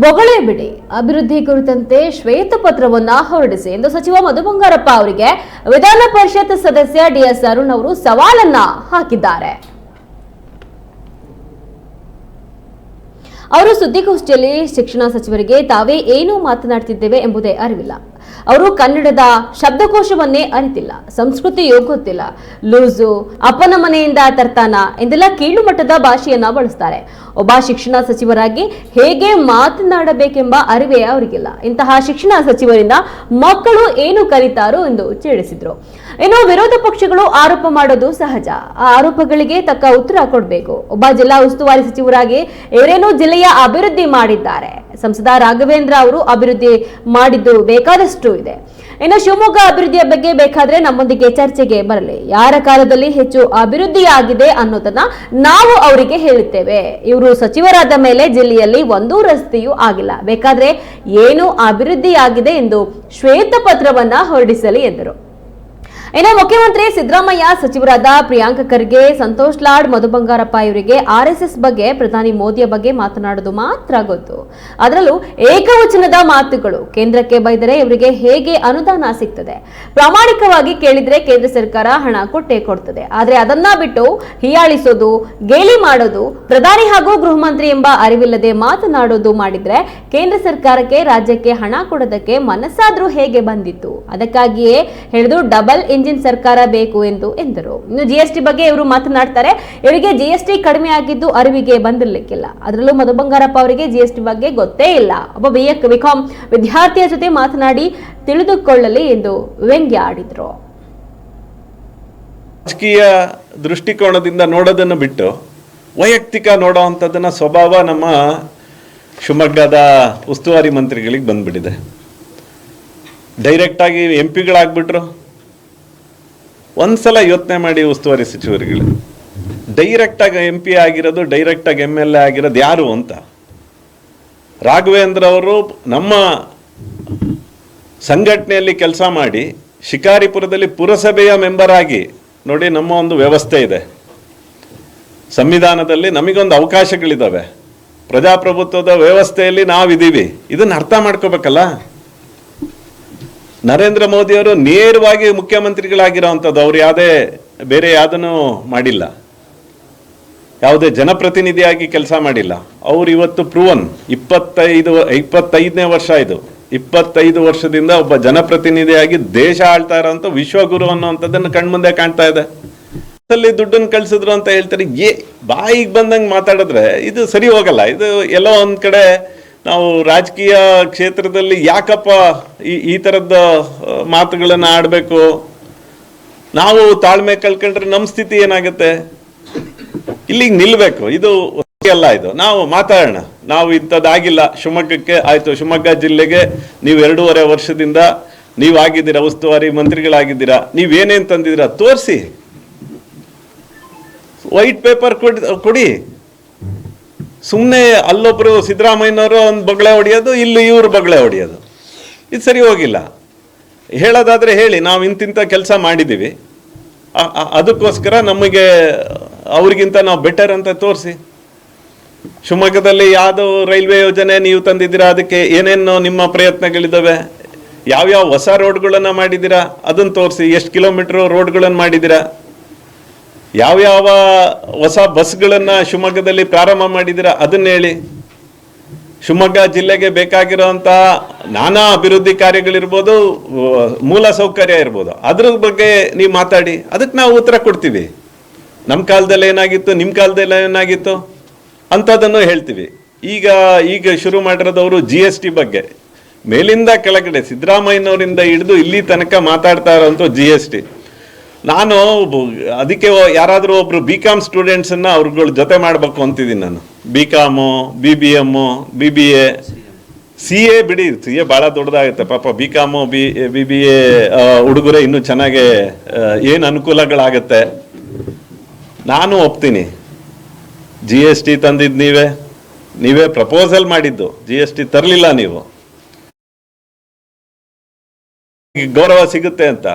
ಬೊಗಳೆ ಬಿಡಿ. ಅಭಿವೃದ್ಧಿ ಕುರಿತಂತೆ ಶ್ವೇತಪತ್ರವನ್ನ ಹೊರಡಿಸಿ ಎಂದು ಸಚಿವ ಮಧು ಬಂಗಾರಪ್ಪ ಅವರಿಗೆ ವಿಧಾನ ಪರಿಷತ್ ಸದಸ್ಯ ಡಿಎಸ್ ಅರುಣ್ ಅವರು ಸವಾಲನ್ನ ಹಾಕಿದ್ದಾರೆ. ಅವರು ಸುದ್ದಿಗೋಷ್ಠಿಯಲ್ಲಿ ಶಿಕ್ಷಣ ಸಚಿವರಿಗೆ ತಾವೇ ಏನು ಮಾತನಾಡ್ತಿದ್ದೇವೆ ಎಂಬುದೇ ಅರಿವಿಲ್ಲ. ಅವರು ಕನ್ನಡದ ಶಬ್ದಕೋಶವನ್ನೇ ಅರಿತಿಲ್ಲ. ಸಂಸ್ಕೃತಿ ಗೊತ್ತಿಲ್ಲ ಲೂಸು ಅಪ್ಪನ ಮನೆಯಿಂದ ತರ್ತಾನ ಎಂದೆಲ್ಲ ಕೀಳು ಮಟ್ಟದ ಭಾಷೆಯನ್ನ ಬಳಸ್ತಾರೆ. ಒಬ್ಬ ಶಿಕ್ಷಣ ಸಚಿವರಾಗಿ ಹೇಗೆ ಮಾತನಾಡಬೇಕೆಂಬ ಅರಿವೇ ಅವರಿಗಿಲ್ಲ. ಇಂತಹ ಶಿಕ್ಷಣ ಸಚಿವರಿಂದ ಮಕ್ಕಳು ಏನು ಕಲಿತಾರೋ ಎಂದು ತಿಳಿಸಿದ್ರು ಇನ್ನು ವಿರೋಧ ಪಕ್ಷಗಳು ಆರೋಪ ಮಾಡೋದು ಸಹಜ. ಆ ಆರೋಪಗಳಿಗೆ ತಕ್ಕ ಉತ್ತರ ಕೊಡಬೇಕು. ಒಬ್ಬ ಜಿಲ್ಲಾ ಉಸ್ತುವಾರಿ ಸಚಿವರಾಗಿ ಇವರೇನು ಜಿಲ್ಲೆಯ ಅಭಿವೃದ್ಧಿ ಮಾಡಿದ್ದಾರೆ. ಸಂಸದ ರಾಘವೇಂದ್ರ ಅವರು ಅಭಿವೃದ್ಧಿ ಮಾಡಿದ್ದು ಬೇಕಾದಷ್ಟು ಇದೆ. ಇನ್ನು ಶಿವಮೊಗ್ಗ ಅಭಿವೃದ್ಧಿಯ ಬಗ್ಗೆ ಬೇಕಾದ್ರೆ ನಮ್ಮೊಂದಿಗೆ ಚರ್ಚೆಗೆ ಬರಲಿ. ಯಾರ ಕಾಲದಲ್ಲಿ ಹೆಚ್ಚು ಅಭಿವೃದ್ಧಿ ಆಗಿದೆ ಅನ್ನೋದನ್ನ ನಾವು ಅವರಿಗೆ ಹೇಳುತ್ತೇವೆ. ಇವರು ಸಚಿವರಾದ ಮೇಲೆ ಜಿಲ್ಲೆಯಲ್ಲಿ ಒಂದೂ ರಸ್ತೆಯೂ ಆಗಿಲ್ಲ. ಬೇಕಾದ್ರೆ ಏನು ಅಭಿವೃದ್ಧಿ ಆಗಿದೆ ಎಂದು ಶ್ವೇತಪತ್ರವನ್ನ ಹೊರಡಿಸಲಿ ಎಂದರು. ಇನ್ನು ಮುಖ್ಯಮಂತ್ರಿ ಸಿದ್ದರಾಮಯ್ಯ ಸಚಿವರಾದ ಪ್ರಿಯಾಂಕ ಖರ್ಗೆ, ಸಂತೋಷ್ ಲಾಡ್, ಮಧು ಬಂಗಾರಪ್ಪ ಇವರಿಗೆ ಆರ್ಎಸ್ಎಸ್ ಬಗ್ಗೆ, ಪ್ರಧಾನಿ ಮೋದಿಯ ಬಗ್ಗೆ ಮಾತನಾಡೋದು ಮಾತ್ರ ಗೊತ್ತು. ಅದರಲ್ಲೂ ಏಕವಚನದ ಮಾತುಗಳು ಕೇಂದ್ರಕ್ಕೆ ಬೈದರೆ ಇವರಿಗೆ ಹೇಗೆ ಅನುದಾನ ಸಿಗ್ತದೆ? ಪ್ರಾಮಾಣಿಕವಾಗಿ ಕೇಳಿದ್ರೆ ಕೇಂದ್ರ ಸರ್ಕಾರ ಹಣ ಕೊಟ್ಟೇ ಕೊಡ್ತದೆ. ಆದ್ರೆ ಅದನ್ನ ಬಿಟ್ಟು ಹೀಯಾಳಿಸೋದು, ಗೇಲಿ ಮಾಡೋದು, ಪ್ರಧಾನಿ ಹಾಗೂ ಗೃಹ ಮಂತ್ರಿ ಎಂಬ ಅರಿವಿಲ್ಲದೆ ಮಾತನಾಡೋದು ಮಾಡಿದ್ರೆ ಕೇಂದ್ರ ಸರ್ಕಾರಕ್ಕೆ, ರಾಜ್ಯಕ್ಕೆ ಹಣ ಕೊಡೋದಕ್ಕೆ ಮನಸ್ಸಾದ್ರೂ ಹೇಗೆ ಬಂದಿತ್ತು? ಅದಕ್ಕಾಗಿಯೇ ಹೇಳಿದು ಡಬಲ್ ಇಂಜಿನ್ ಸರ್ಕಾರ ಬೇಕು ಎಂದು ಎಂದರು. ಇನ್ನು ಜಿಎಸ್ಟಿ ಬಗ್ಗೆ ಇವರು ಮಾತನಾಡ್ತಾರೆ, ಇವರಿಗೆ ಜಿಎಸ್ಟಿ ಕಡಿಮೆ ಆಗಿದ್ದು ಅರಿವಿಗೆ ಬಂದಿರಲಿಕ್ಕಿಲ್ಲ. ಅದರಲ್ಲೂ ಮಧು ಬಂಗಾರಪ್ಪ ಅವರಿಗೆ ಜಿಎಸ್ಟಿ ಬಗ್ಗೆ ಗೊತ್ತೇ ಇಲ್ಲ. ಒಬ್ಬ ಬಿ ಬಿಕಾಂ ವಿದ್ಯಾರ್ಥಿಯ ಜೊತೆ ಮಾತನಾಡಿ ತಿಳಿದುಕೊಳ್ಳಲಿ ಎಂದು ವ್ಯಂಗ್ಯ ಆಡಿದ್ರು. ರಾಜಕೀಯ ದೃಷ್ಟಿಕೋನದಿಂದ ನೋಡೋದನ್ನು ಬಿಟ್ಟು ವೈಯಕ್ತಿಕ ನೋಡೋ ಅಂಥದ್ದನ್ನ ಸ್ವಭಾವ ನಮ್ಮ ಶಿವಮೊಗ್ಗದ ಉಸ್ತುವಾರಿ ಮಂತ್ರಿಗಳಿಗೆ ಬಂದ್ಬಿಟ್ಟಿದೆ. ಡೈರೆಕ್ಟಾಗಿ ಎಂ ಪಿಗಳಾಗ್ಬಿಟ್ರು ಒಂದ್ಸಲ ಯೋಚನೆ ಮಾಡಿ ಉಸ್ತುವಾರಿ ಸಚಿವರುಗಳು. ಡೈರೆಕ್ಟಾಗಿ ಎಂ ಪಿ ಆಗಿರೋದು ಡೈರೆಕ್ಟಾಗಿ ಎಂ ಎಲ್ ಎ ಆಗಿರೋದು ಯಾರು ಅಂತ? ರಾಘವೇಂದ್ರ ಅವರು ನಮ್ಮ ಸಂಘಟನೆಯಲ್ಲಿ ಕೆಲಸ ಮಾಡಿ ಶಿಕಾರಿಪುರದಲ್ಲಿ ಪುರಸಭೆಯ ಮೆಂಬರ್ ಆಗಿ ನೋಡಿ ನಮ್ಮ ಒಂದು ವ್ಯವಸ್ಥೆ ಇದೆ. ಸಂವಿಧಾನದಲ್ಲಿ ನಮಗೊಂದು ಅವಕಾಶಗಳಿದ್ದಾವೆ ಪ್ರಜಾಪ್ರಭುತ್ವದ ವ್ಯವಸ್ಥೆಯಲ್ಲಿ ನಾವಿದ್ದೀವಿ ಇದನ್ನು ಅರ್ಥ ಮಾಡ್ಕೋಬೇಕಲ್ಲ? ನರೇಂದ್ರ ಮೋದಿಯವರು ನೇರವಾಗಿ ಮುಖ್ಯಮಂತ್ರಿಗಳಾಗಿರೋವಂಥದ್ದು ಅವ್ರು ಯಾವುದೇ ಬೇರೆ ಯಾವುದನ್ನು ಮಾಡಿಲ್ಲ. ಯಾವುದೇ ಜನಪ್ರತಿನಿಧಿಯಾಗಿ ಕೆಲಸ ಮಾಡಿಲ್ಲ. ಅವ್ರು ಇವತ್ತು ಪ್ರೂವನ್ ಇಪ್ಪತ್ತೈದು, ಇಪ್ಪತ್ತೈದನೇ ವರ್ಷ ಇದು. ಇಪ್ಪತ್ತೈದು ವರ್ಷದಿಂದ ಒಬ್ಬ ಜನಪ್ರತಿನಿಧಿಯಾಗಿ ದೇಶ ಆಳ್ತಾ ಇರೋಂಥ ವಿಶ್ವಗುರು ಅನ್ನೋಂಥದ್ದನ್ನು ಕಣ್ಮುಂದೆ ಕಾಣ್ತಾ ಇದೆ. ಅಲ್ಲಿ ದುಡ್ಡನ್ನು ಕಳ್ಸಿದ್ರು ಅಂತ ಹೇಳ್ತಾರೆ. ಏ, ಬಾಯಿಗೆ ಬಂದಂಗೆ ಮಾತಾಡಿದ್ರೆ ಇದು ಸರಿ ಹೋಗಲ್ಲ. ಇದು ಎಲ್ಲೋ ಒಂದ್ ಕಡೆ ನಾವು ರಾಜಕೀಯ ಕ್ಷೇತ್ರದಲ್ಲಿ ಯಾಕಪ್ಪ ಈ ಈ ಥರದ ಮಾತುಗಳನ್ನು ಆಡಬೇಕು? ನಾವು ತಾಳ್ಮೆ ಕಳ್ಕೊಂಡ್ರೆ ನಮ್ಮ ಸ್ಥಿತಿ ಏನಾಗುತ್ತೆ? ಇಲ್ಲಿಗೆ ನಿಲ್ಬೇಕು. ಇದು ಅಲ್ಲ ಇದು. ನಾವು ಮಾತಾಡೋಣ. ನಾವು ಇಂಥದ್ದಾಗಿಲ್ಲ. ಶಿವಮೊಗ್ಗಕ್ಕೆ ಆಯಿತು. ಶಿವಮೊಗ್ಗ ಜಿಲ್ಲೆಗೆ ನೀವು ಎರಡೂವರೆ ವರ್ಷದಿಂದ ನೀವು ಆಗಿದ್ದೀರಾ, ಉಸ್ತುವಾರಿ ಮಂತ್ರಿಗಳಾಗಿದ್ದೀರಾ. ನೀವೇನೇನು ತಂದಿದ್ದೀರಾ? ತೋರಿಸಿ. ವೈಟ್ ಪೇಪರ್ ಕೊಡಿ ಕೊಡಿ. ಸುಮ್ಮನೆ ಅಲ್ಲೊಬ್ಬರು ಸಿದ್ದರಾಮಯ್ಯನವರು ಒಂದು ಬಗ್ಳೆ ಹೊಡೆಯೋದು, ಇಲ್ಲಿ ಇವರು ಬಗ್ಳೆ ಹೊಡೆಯೋದು. ಇದು ಸರಿ ಹೋಗಿಲ್ಲ. ಹೇಳೋದಾದರೆ ಹೇಳಿ, ನಾವು ಇಂತಿಂಥ ಕೆಲಸ ಮಾಡಿದ್ದೀವಿ ಅದಕ್ಕೋಸ್ಕರ ನಮಗೆ ಅವ್ರಿಗಿಂತ ನಾವು ಬೆಟರ್ ಅಂತ ತೋರಿಸಿ. ಶಿವಮೊಗ್ಗದಲ್ಲಿ ಯಾವುದು ರೈಲ್ವೆ ಯೋಜನೆ ನೀವು ತಂದಿದ್ದೀರಾ, ಅದಕ್ಕೆ ಏನೇನು ನಿಮ್ಮ ಪ್ರಯತ್ನಗಳಿದ್ದಾವೆ ಯಾವ್ಯಾವ ಹೊಸ ರೋಡ್ಗಳನ್ನು ಮಾಡಿದ್ದೀರಾ ಅದನ್ನು ತೋರಿಸಿ, ಎಷ್ಟು ಕಿಲೋಮೀಟ್ರ್ ರೋಡ್ಗಳನ್ನು ಮಾಡಿದ್ದೀರಾ. ಯಾವ್ಯಾವ ಹೊಸ ಬಸ್ಗಳನ್ನು ಶಿವಮೊಗ್ಗದಲ್ಲಿ ಪ್ರಾರಂಭ ಮಾಡಿದ್ದೀರಾ ಅದನ್ನ ಹೇಳಿ. ಶಿವಮೊಗ್ಗ ಜಿಲ್ಲೆಗೆ ಬೇಕಾಗಿರುವಂತಹ ನಾನಾ ಅಭಿವೃದ್ಧಿ ಕಾರ್ಯಗಳಿರ್ಬೋದು ಮೂಲ ಸೌಕರ್ಯ ಇರ್ಬೋದು. ಅದ್ರ ಬಗ್ಗೆ ನೀವು ಮಾತಾಡಿ. ಅದಕ್ಕೆ ನಾವು ಉತ್ತರ ಕೊಡ್ತೀವಿ. ನಮ್ಮ ಕಾಲದಲ್ಲಿ ಏನಾಗಿತ್ತು ನಿಮ್ಮ ಕಾಲದಲ್ಲಿ ಏನಾಗಿತ್ತು ಅಂಥದ್ದನ್ನು ಹೇಳ್ತೀವಿ. ಈಗ ಈಗ ಶುರು ಮಾಡಿರೋದವರು ಜಿ ಎಸ್ ಟಿ ಬಗ್ಗೆ. ಮೇಲಿಂದ ಕೆಳಗಡೆ ಸಿದ್ದರಾಮಯ್ಯನವರಿಂದ ಹಿಡಿದು ಇಲ್ಲಿ ತನಕ ಮಾತಾಡ್ತಾ ಇರೋಂಥ ಜಿ ಎಸ್ ಟಿ ನಾನು ಅದಕ್ಕೆ ಯಾರಾದರೂ ಒಬ್ರು ಬಿ ಕಾಮ್ ಸ್ಟೂಡೆಂಟ್ಸನ್ನು ಅವ್ರಗಳ ಜೊತೆ ಮಾಡಬೇಕು ಅಂತಿದ್ದೀನಿ ನಾನು. B com B B M B B A C A ಬಿಡಿ ಸಿ ಎ ಭಾಳ ದೊಡ್ಡದಾಗುತ್ತೆ. ಪಾಪ B com B B A ಹುಡುಗರೆ ಇನ್ನೂ ಚೆನ್ನಾಗೆ ಏನು ಅನುಕೂಲಗಳಾಗತ್ತೆ? ನಾನು ಒಪ್ತೀನಿ. ಜಿ ಎಸ್ ಟಿ ತಂದಿದ್ದು ನೀವೇ. ನೀವೇ ಪ್ರಪೋಸಲ್ ಮಾಡಿದ್ದು. ಜಿ ಎಸ್ ಟಿ ತರಲಿಲ್ಲ ನೀವು. ಗೌರವ ಸಿಗುತ್ತೆ ಅಂತ.